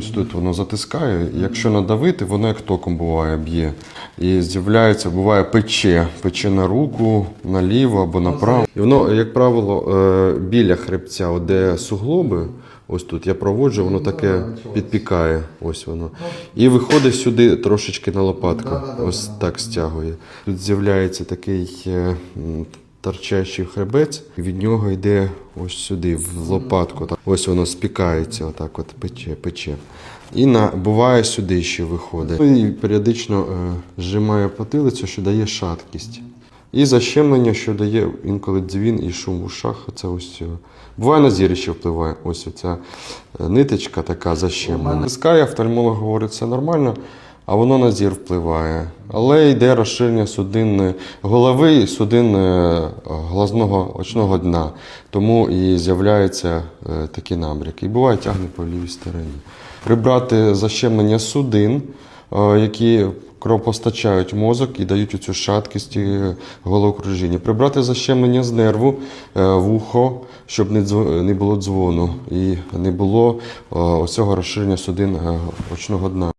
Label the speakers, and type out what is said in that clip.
Speaker 1: Ось Тут воно затискає, якщо надавити, воно як током буває, б'є. І з'являється, буває пече, пече на руку, наліво або направо. І воно, як правило, е, біля хребця, де суглоби, ось тут я проводжу, воно таке підпікає. Ось воно. І виходить сюди трошечки на лопатку. Ось так стягує. Тут з'являється такий е, торчащий хребець, від нього йде ось сюди, в лопатку. Так. Ось воно спікається, отак от пече, пече. І на, буває сюди ще виходить. Ну, І періодично е, зжимає потилицю, що дає шаткість. І защемлення, що дає інколи дзвін і шум в ушах. Це ось. Буває на зіріще впливає. Ось оця е, ниточка така защемлена. Тискає, офтальмолог говорить, це нормально, а воно на зір впливає. Але йде розширення судин голови і судин е, глазного очного дна. Тому і з'являються е, такі набряки. І буває тягне по лівій стороні. Прибрати защемлення судин, е, які кровопостачають мозок і дають оцю шаткість головокружіння. Прибрати защемлення з нерву е, в ухо, щоб не, було дзвону і не було е, оцього розширення судин очного дна.